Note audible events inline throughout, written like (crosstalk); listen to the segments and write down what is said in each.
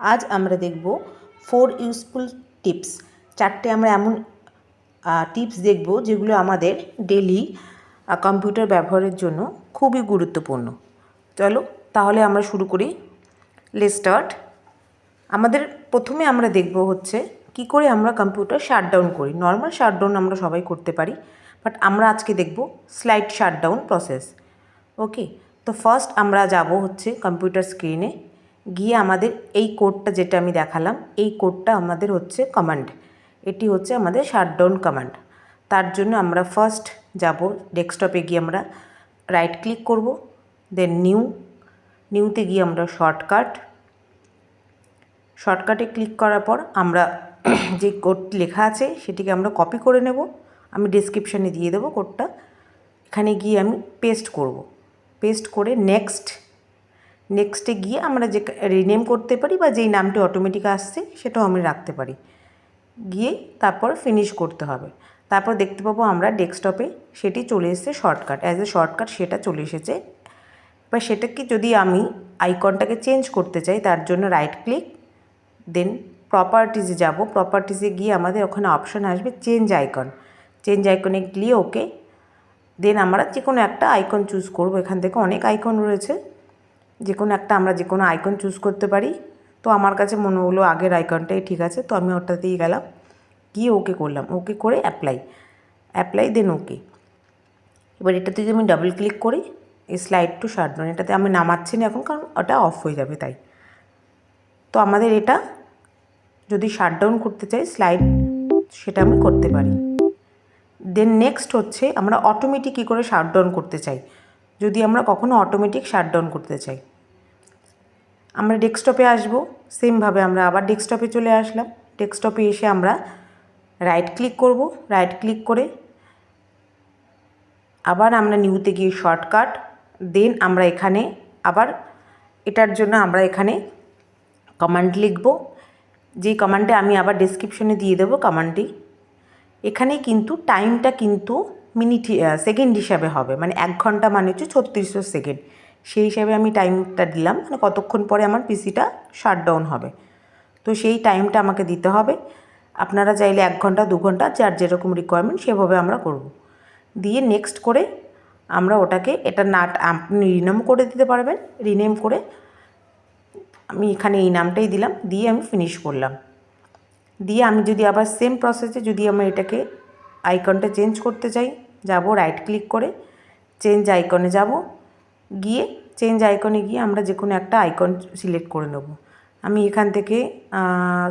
আজ আমরা দেখব ফোর ইউজফুল টিপস চারটে আমরা এমন টিপস দেখব যেগুলো আমাদের ডেলি কম্পিউটার ব্যবহারের জন্য খুবই গুরুত্বপূর্ণ। চলো তাহলে আমরা শুরু করি। লে স্টার্ট আমাদের প্রথমে আমরা দেখব হচ্ছে কি করে আমরা কম্পিউটার শাটডাউন করি। নর্মাল শাটডাউন আমরা সবাই করতে পারি বাট আমরা আজকে দেখব স্লাইড শাটডাউন প্রসেস ওকে তো ফার্স্ট আমরা যাব হচ্ছে কম্পিউটার স্ক্রিনে গিয়ে আমাদের এই কোডটা যেটা আমি দেখালাম, এই কোডটা আমাদের হচ্ছে কমান্ড এটি হচ্ছে আমাদের শাটডাউন কমান্ড তার জন্য আমরা ফার্স্ট যাব ডেস্কটপে গিয়ে আমরা রাইট ক্লিক করব দেন নিউ নিউতে গিয়ে আমরা শর্টকাট শর্টকাটে ক্লিক করার পর আমরা (clears throat) যে কোডটি লেখা আছে, সেটিকে আমরা কপি করে নেব। আমি ডিসক্রিপশানে দিয়ে দেবো কোডটা এখানে গিয়ে আমি পেস্ট করব। পেস্ট করে নেক্সট নেক্সটে গিয়ে আমরা যে রিনেম করতে পারি বা যেই নামটি অটোমেটিক আসছে, সেটাও আমি রাখতে পারি। গিয়ে তারপর ফিনিশ করতে হবে। তারপর দেখতে পাবো আমরা ডেস্কটপে সেটি চলে এসেছে শর্টকাট অ্যাজ এ শর্টকাট সেটা চলে এসেছে। এবার সেটাকে যদি আমি আইকনটাকে চেঞ্জ করতে চাই, তার জন্য রাইট ক্লিক দেন প্রপার্টিজে যাব। প্রপার্টিজে গিয়ে আমাদের ওখানে অপশান আসবে চেঞ্জ আইকন চেঞ্জ আইকনে গিয়ে ওকে দেন আমরা যে কোনো একটা আইকন চুজ করব। এখান থেকে অনেক আইকন রয়েছে। যে কোনো একটা আমরা যে কোনো আইকন চুজ করতে পারি। তো আমার কাছে মনে হলো আগের আইকনটাই ঠিক আছে, তো আমি ওটাতেই গেলাম। গিয়ে ওকে করলাম, ওকে করে অ্যাপ্লাই অ্যাপ্লাই দেন ওকে এবার এটাতে যদি আমি ডাবল ক্লিক করি, এই স্লাইড টু শাটডাউন এটাতে আমি নামাচ্ছি না এখন, কারণ ওটা অফ হয়ে যাবে তাই। তো আমাদের এটা যদি শাটডাউন করতে চাই স্লাইড সেটা আমি করতে পারি। দেন নেক্সট হচ্ছে আমরা অটোমেটিক কী করে শাটডাউন করতে চাই? যদি আমরা কখনো অটোমেটিক শাটডাউন করতে চাই। আমরা ডেস্কটপে আসব সেমভাবে আমরা আবার ডেস্কটপে চলে আসলাম। ডেস্কটপে এসে আমরা রাইট ক্লিক করব রাইট ক্লিক করে আবার আমরা নিউতে গিয়ে শর্টকাট দেন আমরা এখানে আবার এটার জন্য আমরা এখানে কমান্ড লিখব। যে কমান্ডে আমি আবার ডিসক্রিপশনে দিয়ে দেবো কমান্ডটি এখানে কিন্তু টাইমটা কিন্তু মিনিট সেকেন্ড হিসাবে হবে। মানে এক ঘণ্টা মানে হচ্ছে ছত্রিশশো সেকেন্ড সেই হিসাবে আমি টাইমটা দিলাম। মানে কতক্ষণ পরে আমার পিসিটা শাটডাউন হবে। তো সেই টাইমটা আমাকে দিতে হবে। আপনারা চাইলে এক ঘণ্টা, দু ঘণ্টা যার যেরকম রিকোয়ারমেন্ট সেভাবে আমরা করব। দিয়ে নেক্সট করে আমরা ওটাকে, এটা নাট আপনি রিনেম করে দিতে পারবেন। রিনেম করে আমি এখানে এই নামটাই দিলাম। দিয়ে আমি ফিনিশ করলাম। দিয়ে আমি যদি আবার সেম প্রসেসে যদি আমি এটাকে আইকনটা চেঞ্জ করতে চাই যাব রাইট ক্লিক করে চেঞ্জ আইকনে যাব। গিয়ে চেঞ্জ আইকনে গিয়ে আমরা যে কোনো একটা আইকন সিলেক্ট করে নেব। আমি এখান থেকে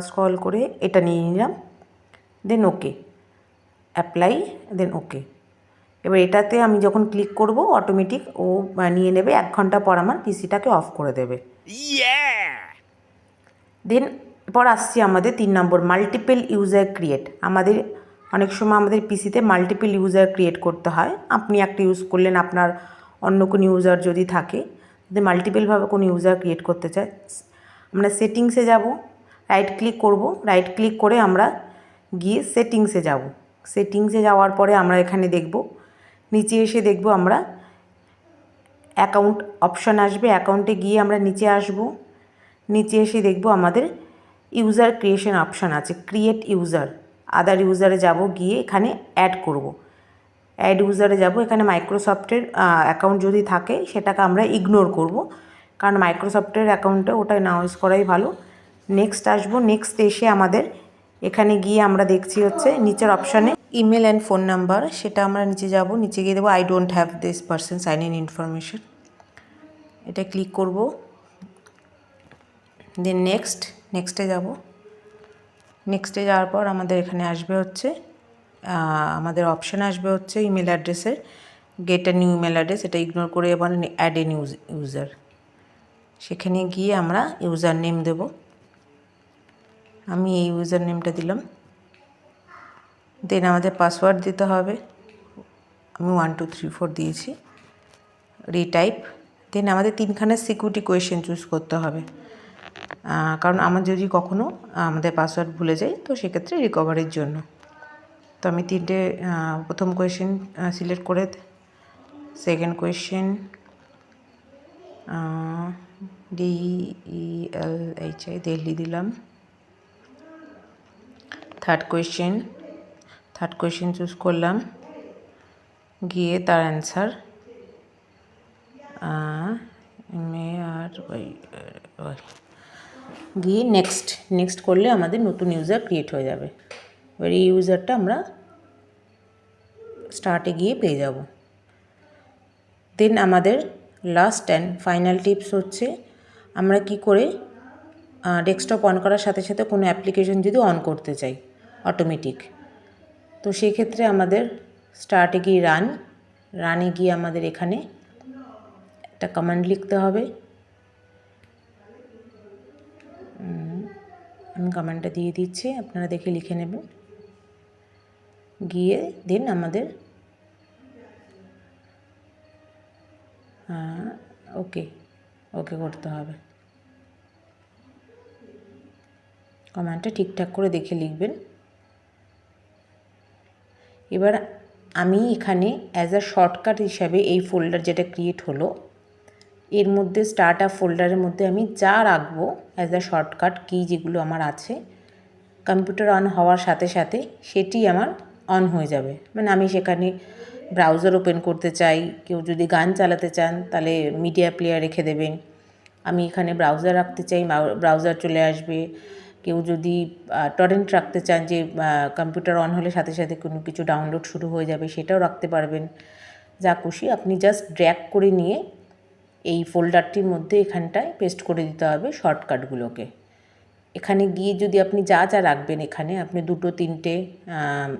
স্ক্রল করে এটা নিয়ে নিলাম দেন ওকে অ্যাপ্লাই দেন ওকে এবার এটাতে আমি যখন ক্লিক করব অটোমেটিক ও নিয়ে নেবে এক ঘণ্টা পর আমার পিসিটাকে অফ করে দেবে। দেন এরপর আসছি আমাদের তিন নম্বর মাল্টিপল ইউজার ক্রিয়েট আমাদের অনেক সময় আমাদের পিসিতে মাল্টিপল ইউজার ক্রিয়েট করতে হয়। আপনি একটা ইউজ করলেন, আপনার অন্য কোনো ইউজার যদি থাকে, যদি মাল্টিপলভাবে কোনো ইউজার ক্রিয়েট করতে চায়, আমরা সেটিংসে যাব রাইট ক্লিক করব রাইট ক্লিক করে আমরা গিয়ে সেটিংসে যাব। সেটিংসে যাওয়ার পরে আমরা এখানে দেখব, নিচে এসে দেখব আমরা অ্যাকাউন্ট অপশান আসবে অ্যাকাউন্টে গিয়ে আমরা নিচে আসব, নিচে এসে দেখব আমাদের ইউজার ক্রিয়েশন অপশান আছে ক্রিয়েট ইউজার আদার ইউজারে যাব, গিয়ে এখানে অ্যাড করব। অ্যাড ইউজারে যাব, এখানে মাইক্রোসফটের অ্যাকাউন্ট যদি থাকে, সেটাকে আমরা ইগনোর করব। কারণ মাইক্রোসফটের অ্যাকাউন্টে ওটা না ইউজ করাই ভালো। নেক্সট আসব নেক্সট এসে আমাদের এখানে গিয়ে আমরা দেখছি হচ্ছে নিচের অপশানে ইমেল অ্যান্ড ফোন নাম্বার সেটা আমরা নিচে যাব, নিচে গিয়ে দেবো I don't have this person sign in information এটা ক্লিক করব। দেন নেক্সট নেক্সটে যাব। নেক্সটে যাওয়ার পর আমাদের এখানে আসবে হচ্ছে আমাদের অপশান আসবে হচ্ছে email অ্যাড্রেসের get a new email address এটা ইগনোর করে এবার অ্যাড এ নিউজ ইউজার সেখানে গিয়ে আমরা ইউজার নেম দেব। আমি এই ইউজার নেমটা দিলাম। দেন আমাদের পাসওয়ার্ড দিতে হবে। আমি ওয়ান টু থ্রি ফোর দিয়েছি। রিটাইপ দেন আমাদের তিনখানা সিকিউরিটি কোয়েশ্চেন চুজ করতে হবে। কারণ আমার যদি কখনো আমাদের পাসওয়ার্ড ভুলে যাই, তো সেক্ষেত্রে রিকভারির জন্য। তো আমি তিনটে প্রথম কোয়েশ্চেন সিলেক্ট করে second question D E L H I Delhi দিলাম। Third question third question choose করলাম। গিয়ে তার অ্যান্সার এম এ আর ওই। গিয়ে নেক্সট নেক্সট করলে আমাদের নতুন ইউজার ক্রিয়েট হয়ে যাবে। এবার এই ইউজারটা আমরা স্টার্টে গিয়ে পেয়ে যাব। দেন আমাদের লাস্ট অ্যান্ড ফাইনাল টিপস হচ্ছে, আমরা কি করে ডেস্কটপ অন করার সাথে সাথে কোনো অ্যাপ্লিকেশন যদি অন করতে চাই অটোমেটিক তো সেক্ষেত্রে আমাদের স্টার্টে গিয়ে রান রানে গিয়ে আমাদের এখানে একটা কমান্ড লিখতে হবে। আমি কমান্ডটা দিয়ে দিচ্ছি, আপনারা দেখে লিখে নেবেন। গিয়ে দেন আমাদের। ওকে ওকে করতে হবে। কমান্ডটা ঠিকঠাক করে দেখে লিখবেন। এবার আমি এখানে অ্যাজ আ শর্টকাট হিসাবে এই ফোল্ডার যেটা ক্রিয়েট হলো এর মধ্যে স্টার্ট আপ ফোল্ডারের মধ্যে আমি যা রাখব অ্যাজ আ শর্টকাট কী যেগুলো আমার আছে কম্পিউটার অন হওয়ার সাথে সাথে সেটি আমার অন হয়ে যাবে। মানে আমি সেখানে ব্রাউজার ওপেন করতে চাই, কেউ যদি গান চালাতে চান তাহলে মিডিয়া প্লেয়ার রেখে দেবেন। আমি এখানে ব্রাউজার রাখতে চাই ব্রাউজার চলে আসবে। কেউ যদি টরেন্ট রাখতে চান যে কম্পিউটার অন হলে সাথে সাথে কোনো কিছু ডাউনলোড শুরু হয়ে যাবে সেটাও রাখতে পারবেন। যা খুশি আপনি জাস্ট ড্র্যাগ করে নিয়ে এই ফোল্ডারটির মধ্যে এখানটায় পেস্ট করে দিতে হবে শর্টকাটগুলোকে এখানে গিয়ে যদি আপনি যা যা রাখবেন এখানে, আপনি দুটো, তিনটে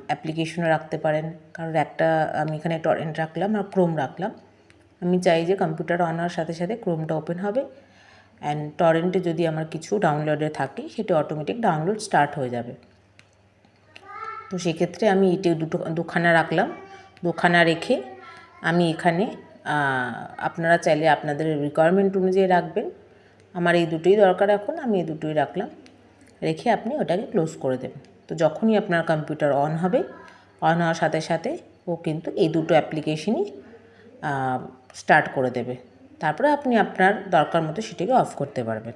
অ্যাপ্লিকেশনও রাখতে পারেন। কারণ একটা আমি এখানে টরেন্ট রাখলাম আর ক্রোম রাখলাম। আমি চাই যে কম্পিউটার অন হওয়ার সাথে সাথে ক্রোমটা ওপেন হবে। অ্যান্ড টরেন্টে যদি আমার কিছু ডাউনলোডে থাকে, সেটা অটোমেটিক ডাউনলোড স্টার্ট হয়ে যাবে। তো সেক্ষেত্রে আমি এটি দুটো, দুখানা রাখলাম। দুখানা রেখে আমি এখানে আপনারা চাইলে আপনাদের রিকোয়ারমেন্ট অনুযায়ী রাখবেন। আমার এই দুটোই দরকার এখন, আমি এই দুটোই রাখলাম। রেখে আপনি ওটাকে ক্লোজ করে দেবেন। তো যখনই আপনার কম্পিউটার অন হবে অন হওয়ার সাথে সাথে ও কিন্তু এই দুটো অ্যাপ্লিকেশনই স্টার্ট করে দেবে। তারপরে আপনি আপনার দরকার মতো সেটিকে অফ করতে পারবেন।